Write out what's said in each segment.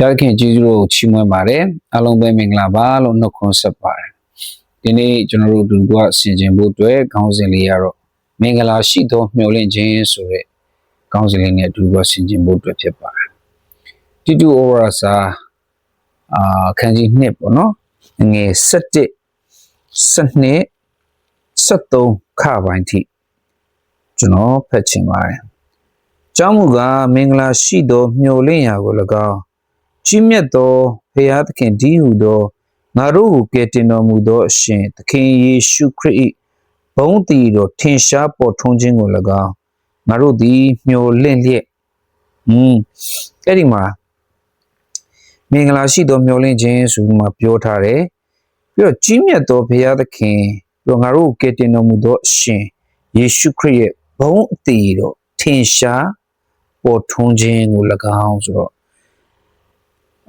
ဖျားခင်ကျေးဇူးတော်ကိုချီးမွမ်းပါတယ်အားလုံးပဲမင်္ဂလာပါလို့နှုတ်ခွန်းဆက်ပါတယ်ဒီနေ့ကျွန်တော်တို့ဒီကဆင်ခြင်ဖို့အတွက်ခေါင်းစဉ်လေးကတော့မင်္ဂလာရှိသောမျှော်လင့်ခြင်းဆိုတဲ့ခေါင်းစဉ်လေးနဲ့အတူတူဆင်ခြင်ဖို့အတွက်ဖြစ်ပါတယ်တိတုဩဝါစာအာခန်းကြီး1ပေါ့နော်ငွေ7 7 73ခပိုင်းထိကျွန်တော်ဖတ်ချင်ပါတယ်ကျောင်းမူကမင်္ဂလာရှိသောမျှော်လင့်ရာကို၎င်း ကြီးမြတ်သောဖရာသခင်ဒီဟုသောငါတို့ကိုကယ်တင်တော်မူသောအရှင်သခင်ယေရှုခရစ်၏ဘုန်းတည်တော်ထင်ရှားပေါ်ထွန်းခြင်းကို၎င်းငါတို့သည်မျှော်လင့်လျက်ဟွန်းအဲ့ဒီမှာမင်္ဂလာရှိသောမျှော်လင့်ခြင်းဆိုပြီးမှပြောထားတယ်ပြီးတော့ကြီးမြတ်သောဘုရားသခင်ပြီးတော့ငါတို့ကိုကယ်တင်တော်မူသောအရှင်ယေရှုခရစ်ရဲ့ဘုန်းအတည်တော်ထင်ရှားပေါ်ထွန်းခြင်းကို၎င်းဆိုတော့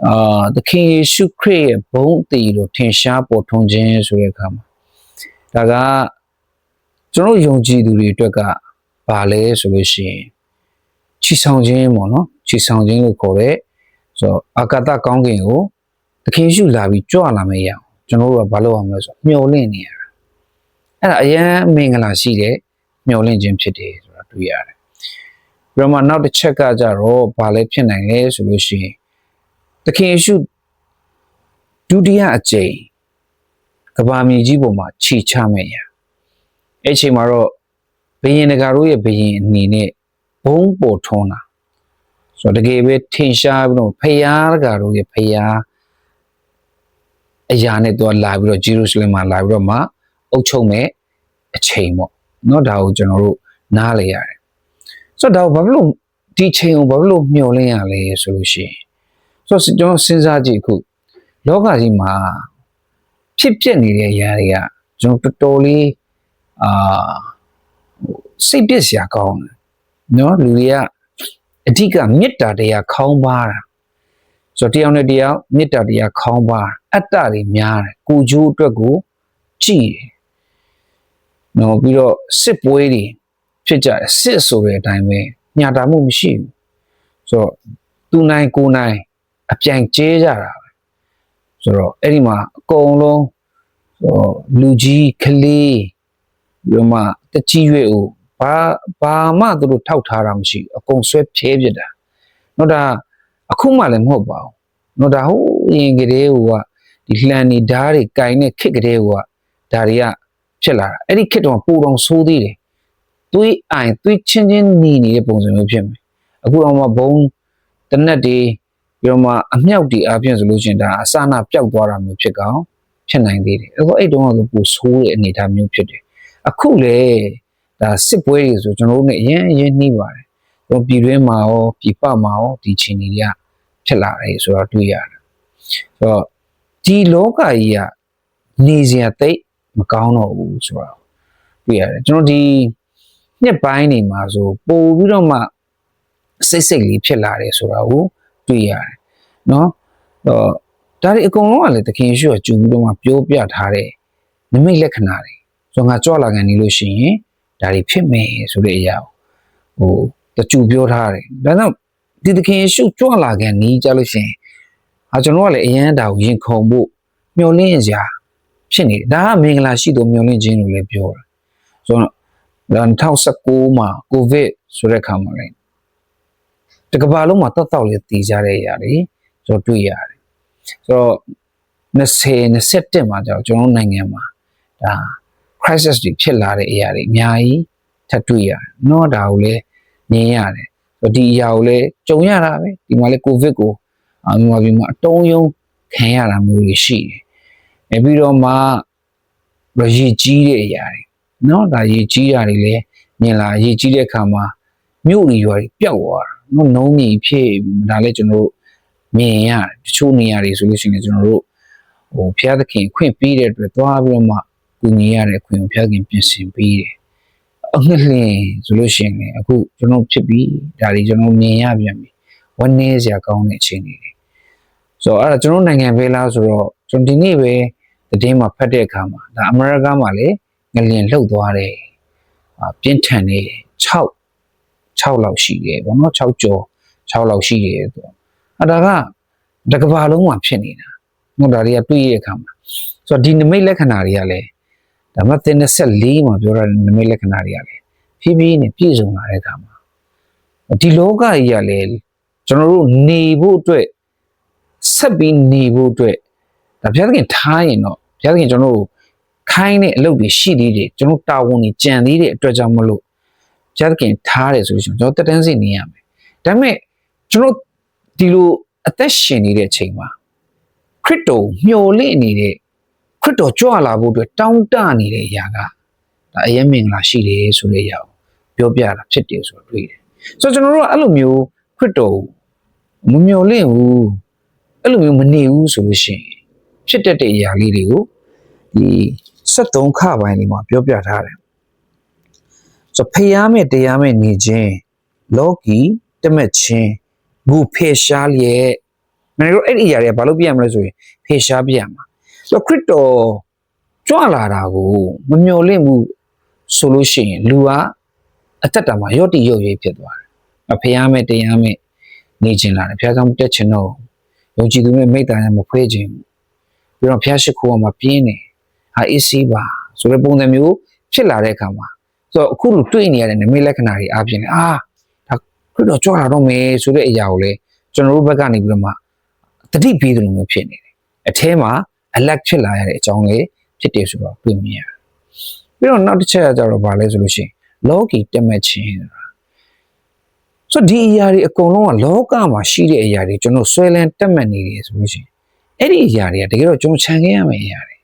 အာသခင်ယေရှုခရစ်ရဲ့ဘုန်းအတည်တော်ထင်ရှားပေါ်ထွန်းခြင်းဆိုတဲ့အခါမှာဒါကကျွန်တော်ယုံကြည်သူတွေအတွက်ကဘာလဲဆိုလို့ရှိရင်ချီဆောင်ခြင်းပေါ့နော်ချီဆောင်ခြင်းလို့ခေါ်တဲ့ဆိုတော့အာကာသကောင်းကင်ကိုသခင်ယေရှုလာပြီးကြွလာမယ့်ရအောင်ကျွန်တော်တို့ကဘာလုပ်အောင်လဲဆိုတော့မျှော်လင့်နေရတာအဲ့ဒါအရန်မင်္ဂလာရှိတဲ့မျှော်လင့်ခြင်းဖြစ်တယ်ဆိုတာတွေ့ရတယ်ပြီးတော့မှနောက်တစ်ချက်ကကြတော့ဘာလဲဖြစ်နိုင်လဲဆိုလို့ရှိရင်သ ခင်ယေရှုဒုတိယအကြိမ်ကဘာမြေကြီးပေါ်မှာခြေချမယ့်ရအဲ့ချိန်မှာတော့ဘယင်တကာတို့ရဲ့ဘယင်အနေနဲ့ဘုံပေါ်ထွန်းတာဆိုတော့တကယ်ပဲထင်ရှားပြီးတော့ဖယားတကာတို့ရဲ့ဖယားအရာနဲ့သူကလာပြီးတော့ဂျေရုရှလင်မှာလာပြီးတော့မှအုပ်ချုပ်မဲ့အချိန်ပေါ့เนาะဒါကိုကျွန်တော်တို့နားလေရတယ်ဆိုတော့ဒါကိုဘာဖြစ်လို့ဒီချိန်ကိုဘာဖြစ်လို့မျှော်လင့်ရလဲဆိုလို့ရှိရင် ဆိုတော့ကျွန်တော်စဉ်းစားကြည့်အခုလောကကြီးမှာဖြစ်ပျက်နေတဲ့အရာတွေကကျွန်တော်တော်တော်လေးအာစိတ်ပျက်စရာကောင်းတယ်နော်လူတွေကအဓိကမေတ္တာတရားခေါင်းပါတာဆိုတော့တယောက်နဲ့တယောက်မေတ္တာတရားခေါင်းပါအတ္တတွေများတယ်ကိုကျိုးအတွက်ကိုကြည်တယ်နော်ပြီးတော့စစ်ပွဲတွေဖြစ်ကြစစ်ဆိုတဲ့အတိုင်းပဲညာတာမှုမရှိဘူးဆိုတော့သူနိုင်ကိုနိုင် အပြိုင်ကျဲကြတာပဲဆိုတော့အဲ့ဒီမှာအကုန်လုံးဟိုလူကြီးကလေးပြီးတော့မှတကြီးရွယ်ကိုဘာဘာမှသူတို့ထောက်ထားတာမရှိဘူးအကုန်ဆွဲဖြဲပြစ်တာနော်ဒါအခုမှလည်းမဟုတ်ပါဘူးနော်ဒါဟိုရင်ကလေးကဒီလှန်နေဓာတ်တွေကင်တဲ့ခစ်ကလေးကဒါတွေကဖြစ်လာတာအဲ့ဒီခစ်တော့ပူတော်ဆိုးသေးတယ်သွေးအိုင်သွေးချင်းချင်းနီနေတဲ့ပုံစံမျိုးဖြစ်မယ်အခုတော့မှဘုံတနက်တွေ ပြီးတော့မှအမြောက်တွေအပြင်ဆိုလို့ရှိရင်ဒါအစနာပျောက်သွားတာမျိုးဖြစ်ကောင်ဖြစ်နိုင်သေးတယ်အခုအဲ့တုန်းကပူဆိုးတဲ့အနေအထားမျိုးဖြစ်တယ်အခုလေဒါစစ်ပွဲတွေဆိုကျွန်တော်တို့ ਨੇ အရင်အရင်နှီးပါတယ်ကျွန်တော်ပြည်တွင်းမှာရောပြည်ပမှာရောဒီချိန်တွေကဖြစ်လာတယ်ဆိုတော့တွေ့ရတယ်ဆိုတော့ဒီလောကကြီးကနေစရာတိတ်မကောင်းတော့ဘူးဆိုတော့တွေ့ရတယ်ကျွန်တော်ဒီနှစ်ပိုင်းနေမှာဆိုပို့ပြီးတော့မှစိတ်စိတ်လေးဖြစ်လာတယ်ဆိုတော့ တွေ့ရတယ်နော်တော့ဒါတွေအကုန်လုံးကလည်းသခင်ယေရှုကကြူပြီးတော့မှပြောပြထားတဲ့နမိတ်လက္ခဏာတွေဆိုငါကြွလာကန်နေလို့ရှိရင်ဒါတွေဖြစ်မယ်ဆိုတဲ့အရာကိုဟိုတကြူပြောထားတယ်ဒါကြောင့်ဒီသခင်ယေရှုကြွလာကန်နေကြလို့ရှိရင်အာကျွန်တော်ကလည်းအရန်ဒါကိုရင်ခုန်ဖို့မျှော်လင့်ရဖြစ်နေတယ်ဒါကမင်္ဂလာရှိသူမျှော်လင့်ခြင်းလို့လည်းပြောတာဆိုတော့2019မှာကိုဗစ်ဆိုတဲ့ခါမှာလည်း တကဘာလုံးမှာတောက်တောက်လေးတည်ကြတဲ့အရာတွေကျွန်တော်တွေ့ရတယ်ဆိုတော့20 21မှာကျတော့ကျွန်တော်နိုင်ငံမှာဒါ crisis တွေဖြစ်လာတဲ့အရာတွေအများကြီးထပ်တွေ့ရတယ်။နော်ဒါကိုလည်းမြင်ရတယ်။ဆိုဒီအရာကိုလည်းကြုံရတာပဲ။ဒီမှာလည်းကိုဗစ်ကိုအမြန်မာပြည်မှာအတုံးယုံခံရတာမျိုးတွေရှိတယ်။အဲပြီးတော့မှရည်ကြီးတဲ့အရာတွေနော်ဒါရည်ကြီးတာတွေလည်းမြင်လာရည်ကြီးတဲ့အခါမှာမြို့တွေရွာတွေပျောက်သွားတာ။ နော်နှုံးကြီးဖြစ်ဒါလည်းကျွန်တော်တို့မြင်ရတယ်။တချို့နေရာတွေဆိုလို့ရှိရင်ကျွန်တော်တို့ဟိုဘုရားသခင်ခွင့်ပေးတဲ့အတွက်သွားပြီးတော့မှကူညီရတဲ့အခွင့်ကိုဖျားခင်ပြင်ဆင်ပေးတယ်။အငှက်လင်းဆိုလို့ရှိရင်လည်းအခုကျွန်တော်ဖြစ်ပြီးဒါတွေကျွန်တော်မြင်ရပြန်ပြီ။ဝန်းနေစရာကောင်းတဲ့အခြေအနေတွေ။ဆိုတော့အဲ့ဒါကျွန်တော်နိုင်ငံပဲလားဆိုတော့ကျွန်တော်ဒီနေ့ပဲတည်င်းမှာဖတ်တဲ့အခါမှာဒါအမေရိကန်မှာလည်းငလျင်လှုပ်သွားတယ်။အာပြင်းထန်နေ6 6လောက်ရှိတယ်ဗောနော်6ကျော်6လောက်ရှိတယ်ဆိုတော့အဲ့ဒါကတကဘာလုံးမှာဖြစ်နေတာငါဒါတွေကတွေ့ရတဲ့အခါမှာဆိုတော့ဒီနမိတ်လက္ခဏာတွေကလည်းဒါမှသင်24မှာပြောရတဲ့နမိတ်လက္ခဏာတွေကလည်းဖြည်းဖြည်းနဲ့ပြည့်စုံလာတဲ့အခါမှာဒီလောကကြီးကလည်းကျွန်တော်တို့နေဖို့အတွက်ဆက်ပြီးနေဖို့အတွက်ဒါဘုရားသခင်ထားရင်တော့ဘုရားသခင်ကျွန်တော်တို့ခိုင်းတဲ့အလုပ်တွေရှိသေးတယ်ကျွန်တော်တာဝန်တွေကြံသေးတဲ့အတွက်ကြောင့်မလို့ ဘုရားသခင်ထားတယ်ဆိုလို့ရှိရင်ကျွန်တော်တက်တန်းစီနေရမယ်ဒါပေမဲ့ကျွန်တော်ဒီလိုအသက်ရှင်နေတဲ့အချိန်မှာခရစ်တော်မျှော်လင့်နေတဲ့ခရစ်တော်ကြွလာဖို့အတွက်တောင်းတနေတဲ့အရာကဒါအရေးမင်္ဂလာရှိတယ်ဆိုတဲ့အရာကိုပြောပြတာဖြစ်တယ်ဆိုတော့တွေ့တယ်ဆိုတော့ကျွန်တော်တို့ကအဲ့လိုမျိုးခရစ်တော်ကိုမမျှော်လင့်ဘူးအဲ့လိုမျိုးမနေဘူးဆိုလို့ရှိရင်ဖြစ်တတ်တဲ့အရာလေးတွေကိုဒီ73ခပိုင်းလေးမှာပြောပြထားတယ် ဆိုတော့ဖျားမဲ့တရားမဲ့နေခြင်းလောကီတမက်ချင်းငုဖေရှားလျက်မင်းတို့အဲ့ဒီအရာတွေကဘာလို့ပြရမလဲဆိုရင်ဖေရှားပြရမှာဆိုတော့ခရစ်တော်ကြွလာတာကိုမမျှော်လင့်ဘူးဆိုလို့ရှိရင်လူကအသက်တာမှာရော့တီရုပ်ရွေးဖြစ်သွားတယ်အဖျားမဲ့တရားမဲ့နေခြင်းလာတယ်ဖျားဆောင်တက်ခြင်းတော့ယုံကြည်သူနဲ့မိတ္တရာမခွဲခြင်းဘူးပြီးတော့ဖျားရှိခိုးအောင်မပြင်းနေဟာအစ်စီပါဆိုတဲ့ပုံစံမျိုးဖြစ်လာတဲ့အခါမှာ ဆိုတော့အခုလူတွေ့နေရတဲ့နမိတ်လက္ခဏာတွေအပြင်လေအာဒါခရစ်တော်ကြွလာတော့မယ်ဆိုတဲ့အရာကိုလေကျွန်တော်တို့ဘက်ကနေပြီးတော့မှတတိပေးတယ်လို့မျိုးဖြစ်နေတယ်အထဲမှာအလက်ဖြစ်လာရတဲ့အကြောင်းလေးဖြစ်တယ်ဆိုတော့တွေ့မြင်ရတယ်ပြီးတော့နောက်တစ်ချက်ကကြတော့ဗာလဲဆိုလို့ရှိရင်လောကီတက်မဲ့ခြင်းဆိုတာဆိုတော့ဒီအရာတွေအကုန်လုံးကလောကမှာရှိတဲ့အရာတွေကျွန်တော်ဆွဲလန်းတက်မဲ့နေတယ်ဆိုလို့ရှိရင်အဲ့ဒီအရာတွေကတကယ်တော့ကျွန်တော်ခြံခဲ့ရမယ့်အရာတွေ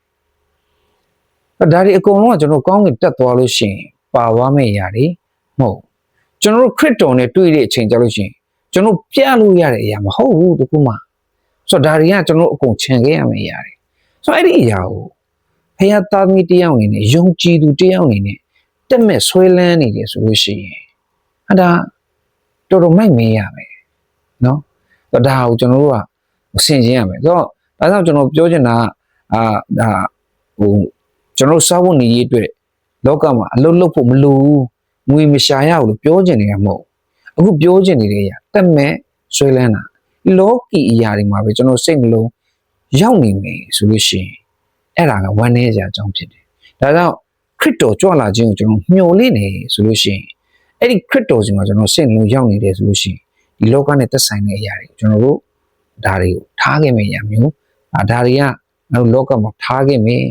အဲ့ဒါတွေအကုန်လုံးကကျွန်တော်ကောင်းကင်တက်သွားလို့ရှိရင် ပါသွားမယ့်အရာတွေမဟုတ်ဘူးကျွန်တော်တို့ခရစ်တော်နဲ့တွေ့တဲ့အချိန်ကြလို့ရှိရင်ကျွန်တော်ပြလို့ရတဲ့အရာမဟုတ်ဘူးတခုမှဆိုတော့ဒါတွေကကျွန်တော်အကုန်ခြံခဲ့ရမယ့်အရာတွေဆိုတော့အဲ့ဒီအရာကိုဖခင်သားသမီးတယောက်အနေနဲ့ယုံကြည်သူတယောက်အနေနဲ့တက်မဲ့ဆွဲလန်းနေတယ်ဆိုလို့ရှိရင်ဟာဒါတော်တော်မိုက်မင်းရမယ်နော်ဆိုတော့ဒါကိုကျွန်တော်တို့ကဆင်ခြင်ရမယ်ဆိုတော့ဒါကြောင့်ကျွန်တော်ပြောချင်တာကအာဒါဟိုကျွန်တော်တို့စားဖို့နေရေးအတွက် လောကမှာအလုပ်လုပ်ဖို့မလိုဘူးငွေမရှာရဘူးလို့ပြောချင်နေတာမဟုတ်ဘူးအခုပြောချင်နေတဲ့အရာတက်မဲ့ဆွဲလန်းတာလောကီအရာတွေမှာပဲကျွန်တော်စိတ်နှလုံးရောက်နေမယ်ဆိုလို့ရှိရင်အဲ့ဒါကဝမ်းနည်းစရာအကြောင်းဖြစ်တယ်ဒါကြောင့်ခရစ်တော်ကြွလာခြင်းကိုကျွန်တော်မျှော်လင့်နေဆိုလို့ရှိရင်အဲ့ဒီခရစ်တော်စီမှာကျွန်တော်စိတ်နှလုံးရောက်နေတယ်ဆိုလို့ရှိရင်ဒီလောကနဲ့သက်ဆိုင်တဲ့အရာတွေကိုကျွန်တော်တို့ဒါတွေကိုထားခဲ့မယ့်အရာမျိုးအာဒါတွေကငါတို့လောကမှာထားခဲ့မယ်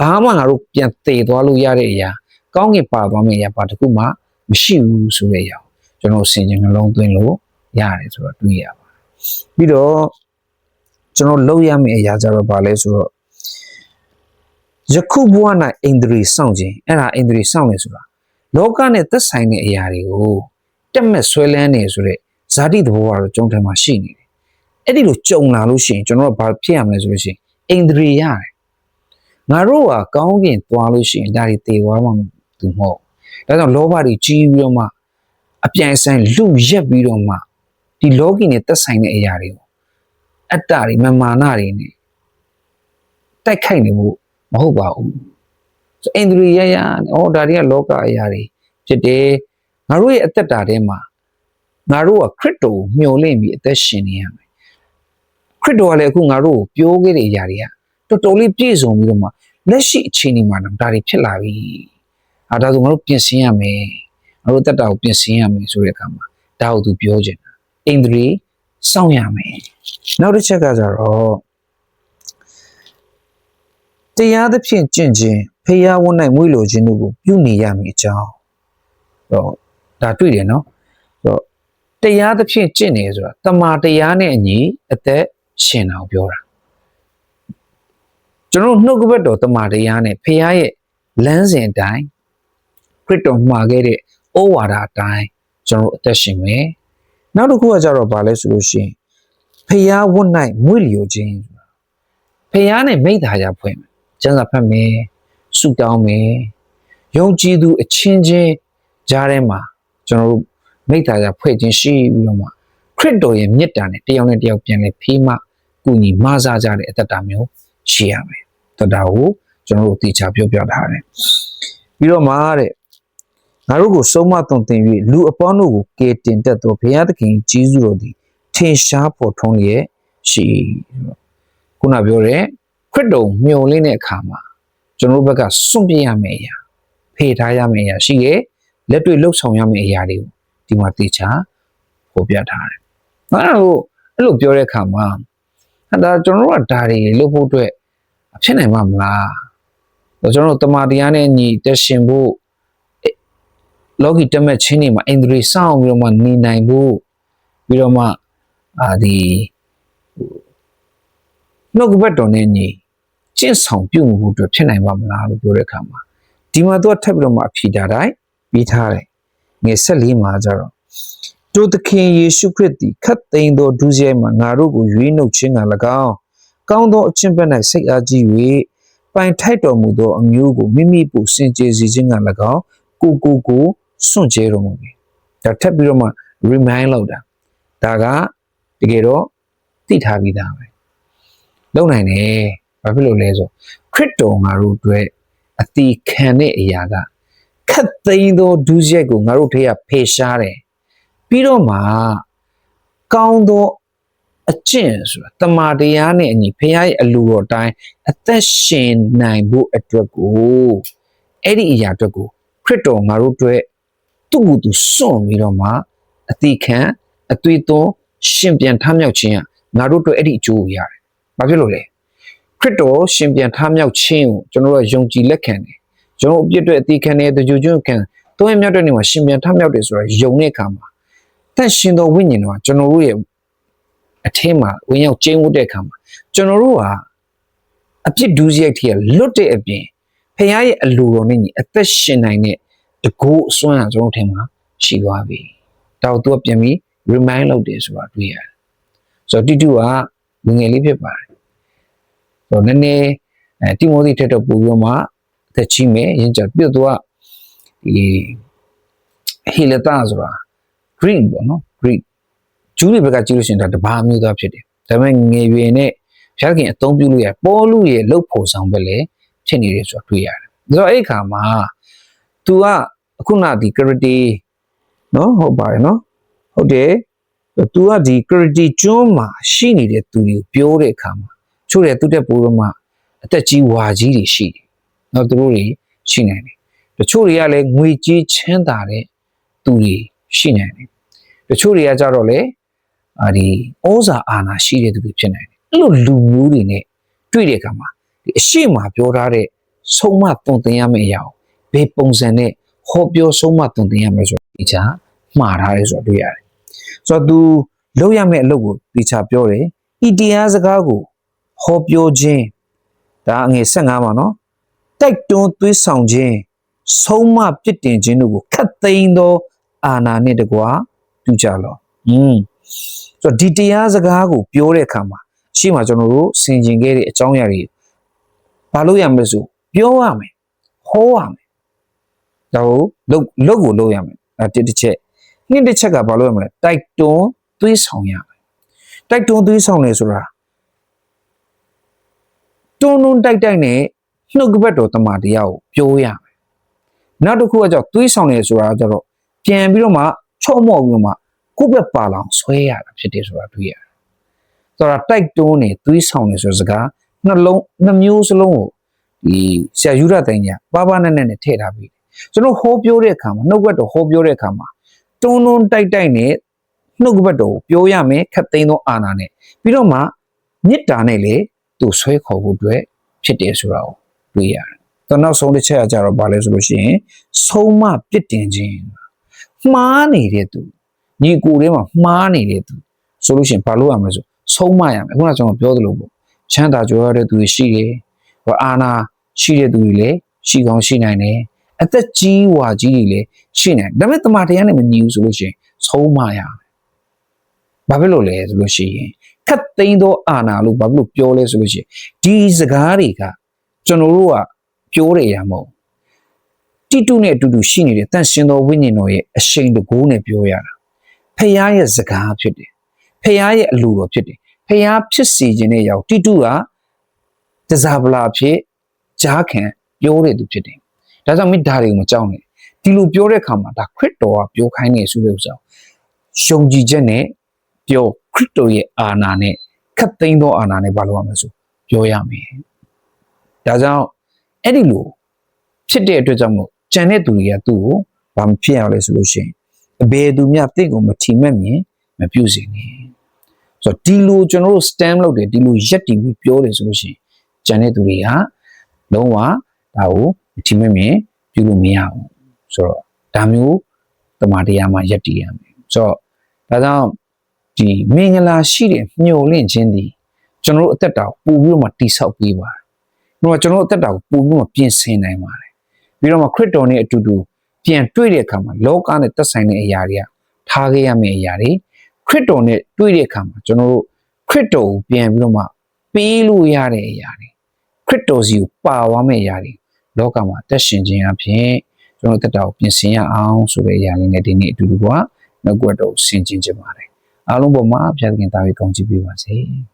ဘာမှငါတို့ပြန်တည်သွားလို့ရတဲ့အရာကောင်းကင်ပါသွားမယ့်အရာဘာတစ်ခုမှမရှိဘူးဆိုတဲ့အရာကိုကျွန်တော်ဆင်ခြင်နှလုံးသွင်းလို့ရတယ်ဆိုတော့တွေးရပါတယ်ပြီးတော့ကျွန်တော်လုပ်ရမယ့်အရာကြတော့ဗာလဲဆိုတော့ယခုဘဝ၌အိန္ဒြေစောင့်ခြင်းအဲ့ဒါအိန္ဒြေစောင့်နေဆိုတာလောကနဲ့သက်ဆိုင်တဲ့အရာတွေကိုတက်မဲ့ဆွဲလန်းနေဆိုတဲ့ဇာတိသဘောကတော့ကျုံထဲမှာရှိနေတယ်အဲ့ဒီလိုကြုံလာလို့ရှိရင်ကျွန်တော်ကဘာဖြစ်ရမလဲဆိုလို့ရှိရင်အိန္ဒြေရတယ် ငါတို့ကကောင်းကင်သွားလို့ရှိရင်ဒါတွေတည်သွားမှသူမဟုတ်ဒါကြောင့်လောဘတွေကြီးပြီးတော့မှအပြိုင်ဆိုင်လူရက်ပြီးတော့မှဒီလောကီနဲ့သက်ဆိုင်တဲ့အရာတွေကိုအတ္တတွေမမာနတွေနဲ့တိုက်ခိုက်နေဖို့မဟုတ်ပါဘူးဆိုအိန္ဒြေရရဩဒါတွေကလောကအရာတွေဖြစ်တယ်ငါတို့ရဲ့အသက်တာထဲမှာငါတို့ကခရစ်တော်ကိုမျှော်လင့်ပြီးအသက်ရှင်နေရမယ်ခရစ်တော်ကလည်းအခုငါတို့ကိုပြောခဲ့တဲ့အရာတွေကတော်တော်လေးပြည့်စုံပြီးတော့မှ လက်ရှိအခြေအနေမှာတော့ဒါတွေဖြစ်လာပြီအာဒါဆိုငါတို့ပြင်ဆင်ရမယ်ငါတို့တက်တာကိုပြင်ဆင်ရမယ်ဆိုတဲ့အခါမှာဒါကိုသူပြောချင်တာအိန္ဒြေစောင့်ရမယ်နောက်တစ်ချက်ကကြတော့တရားသဖြင့်ကျင့်ခြင်းဖျားဝန်း၌မွေးလိုခြင်းတို့ကိုပြုနေရမည်အကြောင်းတော့ဒါတွေ့တယ်နော်ဆိုတော့တရားသဖြင့်ကျင့်နေဆိုတာတမာတရားနဲ့အညီအသက်ရှင်တာကိုပြောတာ ကျွန်တော်တို့နှုတ်ကပတ်တော်တမာတရားနဲ့ဖျားရဲ့လမ်းစဉ်အတိုင်းခရစ်တော်မှာခဲ့တဲ့ဩဝါဒအတိုင်းကျွန်တော်တို့အသက်ရှင်မယ်နောက်တစ်ခုကကြတော့ဗာလဲဆိုလို့ရှိရင်ဖျားဝတ်၌မွေလျိုခြင်းဆိုတာဖျားနဲ့မိသားကြဖွဲ့မယ်ကျမ်းစာဖတ်မယ်ဆုတောင်းမယ်ယုံကြည်သူအချင်းချင်းကြားထဲမှာကျွန်တော်တို့မိသားကြဖွဲ့ခြင်းရှိပြီးတော့မှခရစ်တော်ရဲ့မေတ္တာနဲ့တယောက်နဲ့တယောက်ပြန်လဲဖေးမကူညီမဆားကြတဲ့အသက်တာမျိုးရှိရမယ် တဒါကိုကျွန်တော်တို့တေချာပြောပြထားတယ်ပြီးတော့မှတဲ့ငါတို့ကိုဆုံးမသွန်သင်၍လူအပေါင်းတို့ကိုကယ်တင်တတ်သောဘုရားသခင်ကြီးစုတော်သည်ထင်ရှားပေါ်ထွန်းလျက်ရှိခုနပြောတဲ့ခရစ်တော်မျောလင်းတဲ့အခါမှာကျွန်တော်တို့ဘက်ကစွန့်ပြစ်ရမယ့်အရာဖေထားရမယ့်အရာရှိရဲ့လက်တွေ့လှုပ်ဆောင်ရမယ့်အရာတွေကိုဒီမှာတေချာဖော်ပြထားတယ်။အဲ့လိုအဲ့လိုပြောတဲ့အခါမှာအဲ့ဒါကျွန်တော်တို့ကဒါတွေလုပ်ဖို့အတွက် ဖြစ်နိုင်မှာမလား။ဒါကျွန်တော်တို့တမာတရားနဲ့ညီတက်ရှင်ဖို့လောကီတက်မဲ့ချင်းတွေမှာအင်္ဒရီစောင့်ပြီးတော့မှနေနိုင်ဖို့ပြီးတော့မှအာဒီနှုတ်ကပတ်တော်နဲ့ညီကျင့်ဆောင်ပြုမှုအတွက်ဖြစ်နိုင်ပါမလားလို့ပြောတဲ့အခါမှာဒီမှာသူကထပ်ပြီးတော့မှအဖြေတာတိုင်းပြီးထားတယ်ငယ်ဆက်လေးမှာကျတော့တို့သခင်ယေရှုခရစ်သည်ခတ်သိမ်းသောဒုစရိုက်မှာငါတို့ကိုရွေးနှုတ်ခြင်းက၎င်း ကောင်းသောအချင်းဘက်၌စိတ်အားကြီး၍ပိုင်ထိုက်တော်မူသောအမျိုးကိုမိမိပူစင်ကြယ်စေခြင်းက၎င်းကိုကိုကိုစွန့်ကြဲတော်မူပြီဒါထပ်ပြီးတော့မှ remind လုပ်တာဒါကတကယ်တော့သိထားပြီးသားပဲလုံနိုင်တယ်ဘာဖြစ်လို့လဲဆိုခရစ်တော်ငါတို့အတွက်အတိခံတဲ့အရာကခတ်သိမ်းသောဒုစရိုက်ကိုငါတို့ထေကဖေရှားတယ်ပြီးတော့မှကောင်းသော အကျင့်ဆိုတာတမာတရားနဲ့အညီဖခင်ရဲ့အလိုတော်တိုင်းအသက်ရှင်နိုင်ဖို့အတွက်ကိုအဲ့ဒီအရာအတွက်ကိုခရစ်တော်ငါတို့အတွက်သူ့ကိုယ်သူစွန့်ပြီးတော့မှအတိခံအသွေးသွန်းရှင်ပြန်ထမြောက်ခြင်းကငါတို့အတွက်အဲ့ဒီအကျိုးကိုရတယ်။ဘာဖြစ်လို့လဲ။ခရစ်တော်ရှင်ပြန်ထမြောက်ခြင်းကိုကျွန်တော်တို့ယုံကြည်လက်ခံတယ်။ကျွန်တော်အပြစ်အတွက်အတိခံတဲ့တကြွကျွန်းခံတွင်းမြောက်တဲ့နေမှာရှင်ပြန်ထမြောက်တယ်ဆိုတာယုံတဲ့အခါမှာတန်ရှင်တော်ဝိညာဉ်တော်ကကျွန်တော်တို့ရဲ့ အထင်းမှာဝင်ရောက်ကျင်းဝတ်တဲ့အခါမှာကျွန်တော်တို့ဟာအပြစ်ဒုစရိုက်တွေကလွတ်တဲ့အပြင်ဖခင်ရဲ့အလိုတော်နဲ့ညီအသက်ရှင်နိုင်တဲ့တကူအစွမ်းအကျွန်တော်ထင်မှာရှိသွားပြီ။ဒါတော့သူကပြန်ပြီး remind လုပ်တယ်ဆိုတာတွေ့ရတယ်။ဆိုတော့တိတုကငငယ်လေးဖြစ်ပါတယ်။ဆိုတော့နည်းနည်းအဲတိမိုသီထက်တော့ပိုပြီးတော့မှအသက်ကြီးမယ်ရင်းကြပြတ်သူကဒီဟီလတာဆိုတာ Greek ပေါ့နော် Greek ဂျူးတွေဘက်ကကြည့်လို့ရှိရင်ဒါတဘာမျိုးသားဖြစ်တယ်။ဒါပေမဲ့ငယ်ရွယ်နဲ့ဖျားခင်အသုံးပြုလို့ရပေါ်လူရဲ့လှုပ်ဖို့ဆောင်ပဲလေဖြစ်နေတယ်ဆိုတာတွေ့ရတယ်။ဒါတော့အဲ့ဒီခါမှာ तू ကအခုနဒီ karate နော်ဟုတ်ပါတယ်နော်ဟုတ်တယ် तू ကဒီ karate ကျွန်းမှာရှိနေတဲ့သူတွေကိုပြောတဲ့အခါမှာချို့တယ်သူတက်ပိုးတော့မှအသက်ကြီးဝါကြီးတွေရှိတယ်နော်သူတို့တွေရှိနိုင်တယ်တချို့တွေကလည်းငွေကြီးချမ်းသာတဲ့သူတွေရှိနိုင်တယ်တချို့တွေကကြတော့လေအာ ဒီဩဇာအာဏာရှိတဲ့သူတွေဖြစ်နိုင်တယ်အဲ့လိုလူမျိုးတွေနဲ့တွေ့တဲ့အခါမှာဒီအရှိမပြောထားတဲ့ဆုံးမတုံသင်ရမယ့်အရာကိုဘယ်ပုံစံနဲ့ဟောပြောဆုံးမတုံသင်ရမယ်ဆိုတော့ဒီချာမှားထားတယ်ဆိုတော့တွေ့ရတယ်ဆိုတော့ तू လုပ်ရမယ့်အလုပ်ကိုဒီချာပြောတယ်ဤတရားစကားကိုဟောပြောခြင်းဒါအငယ်15ပါနော်တိုက်တွန်းသွေးဆောင်ခြင်းဆုံးမပြစ်တင်ခြင်းတို့ကိုခတ်သိမ်းသောအာဏာနှင့်တကွာပြုကြလောอืม ဆိုတော့ဒီတရားစကားကိုပြောတဲ့အခါမှာရှေ့မှာကျွန်တော်တို့ဆင်ခြင်ခဲ့တဲ့အကြောင်းအရာတွေဘာလို့ရမလဲဆိုပြောရမယ်ဟောရမယ်ဒါကိုလုတ်လုတ်ကိုလုပ်ရမယ်အဲတစ်တစ်ချက်နှစ်တစ်ချက်ကဘာလို့ရမလဲတိုက်တွန်းသွေးဆောင်ရမယ်တိုက်တွန်းသွေးဆောင်တယ်ဆိုတာတွန်းတွန်းတိုက်တိုက်နဲ့နှုတ်ကပတ်တော်တမန်တရားကိုပြောရမယ်နောက်တစ်ခုကကြောင့်သွေးဆောင်တယ်ဆိုတာကကြတော့ပြန်ပြီးတော့မှချော့မော့ပြီးတော့မှ ကိုယ့်ဘက်ပါလောင်ဆွဲရတာဖြစ်တယ်ဆိုတာတွေ့ရတယ်ဆိုတော့တိုက်တွန်းနေသွေးဆောင်နေဆိုတဲ့စကားနှလုံးနှမျိုးစလုံးကိုဒီဆရာယူရတိုင်ညာပါပါနဲ့နဲ့ထည့်ထားပြီးကျွန်တော်ဟောပြောတဲ့အခါမှာနှုတ်ဘက်တော်ဟောပြောတဲ့အခါမှာတွန်းတွန်းတိုက်တိုက်နဲ့နှုတ်ဘက်တော်ကိုပြောရမယ်ခတ်သိမ်းသောအာဏာနဲ့ပြီးတော့မှမေတ္တာနဲ့လေသူဆွဲခေါ်ဖို့အတွက်ဖြစ်တယ်ဆိုတာကိုတွေ့ရတယ်။တော့နောက်ဆုံးတစ်ချက်ကကြတော့ဗာလဲဆိုလို့ရှိရင်ဆုံးမပြစ်တင်ခြင်းမှားနေတဲ့သူ ညီကိုထဲမှာမှားနေတဲ့သူဆိုလို့ရှိရင်ဘာလို့ရမလဲဆိုဆုံးမရမယ်ခုနကကျွန်တော်ပြောသလိုပေါ့ချမ်းသာကြွယ်ရတဲ့သူတွေရှိတယ်ဟောအာနာရှိတဲ့သူတွေလည်းရှိကောင်းရှိနိုင်တယ်အသက်ကြီးဝါကြီးတွေလည်းရှိနိုင်တယ်ဒါပေမဲ့တမန်တရားနဲ့မညီဘူးဆိုလို့ရှိရင်ဆုံးမရမယ်ဘာဖြစ်လို့လဲဆိုလို့ရှိရင်ခတ်သိမ်းသောအာနာလို့ဘာဖြစ်လို့ပြောလဲဆိုလို့ရှိရင်ဒီစကားတွေကကျွန်တော်တို့ကပြောရရမဟုတ်တိတုနဲ့အတူတူရှိနေတဲ့တန်ရှင်သောဝိညာဉ်တော်ရဲ့အရှိန်တကိုးနဲ့ပြောရတာ ဖခင်ရဲ့စကားဖြစ်တယ်ဖခင်ရဲ့အလိုတော်ဖြစ်တယ်ဖခင်ဖြစ်စီခြင်းတဲ့ရောက်တိတုကတစားပလာဖြစ်ဂျားခံပြောတဲ့သူဖြစ်တယ်ဒါကြောင့်မိဒါတွေကိုမကြောက်နဲ့ဒီလိုပြောတဲ့အခါမှာဒါခရစ်တော်ကပြောခိုင်းနေဆိုတဲ့ဥစ္စာရှုံကြည်ချက်နဲ့ပြောခရစ်တော်ရဲ့အာဏာနဲ့ခတ်သိမ်းသောအာဏာနဲ့ဘာလို့ရမလဲဆိုပြောရမယ်ဒါကြောင့်အဲ့ဒီလိုဖြစ်တဲ့အတွက်ကြောင့်မို့ကြံတဲ့သူတွေကသူ့ကိုဘာမဖြစ်ရလဲဆိုလို့ရှိရင် အဘယ်သူမျှတင့်ကိုမထီမဲ့မြင်မပြုတ်စေနဲ့ဆိုတော့ဒီလိုကျွန်တော်တို့ stand လုပ်တယ်ဒီလိုရက်တည်ပြီးပြောတယ်ဆိုလို့ရှိရင်ကြံတဲ့သူတွေကလုံးဝဒါကိုမထီမဲ့မြင်ပြုလို့မရဘူးဆိုတော့ဒါမျိုးတမာတရားမှာရက်တည်ရမယ်ဆိုတော့ဒါကြောင့်ဒီမင်္ဂလာရှိတဲ့မျှော်လင့်ခြင်းဒီကျွန်တော်တို့အသက်တာကိုပို့ပြီးတော့မှတိဆောက်ပေးပါတယ်။ဒါမှကျွန်တော်တို့အသက်တာကိုပို့ပြီးတော့ပြင်ဆင်နိုင်ပါတယ်။ပြီးတော့မှခရစ်တော်နဲ့အတူတူ ပြန်တွေ့တဲ့အခါမှာလောကနဲ့သက်ဆိုင်တဲ့အရာတွေကထားခဲ့ရမယ့်အရာတွေခရစ်တော်နဲ့တွေ့တဲ့အခါမှာကျွန်တော်တို့ခရစ်တော်ကိုပြန်ပြီးတော့မှပေးလို့ရတဲ့အရာတွေခရစ်တော်စီကိုပါသွားမယ့်အရာတွေလောကမှာအသက်ရှင်ခြင်းအပြင်ကျွန်တော်တို့အသက်တာကိုပြင်ဆင်ရအောင်ဆိုတဲ့အရာလေးနဲ့ဒီနေ့အတူတူကနှုတ်ကပတ်တော်ကိုဆင်ခြင်ကြပါတယ်အားလုံးပေါ်မှာဘုရားသခင်တာဝေကောင်းချီးပေးပါစေ။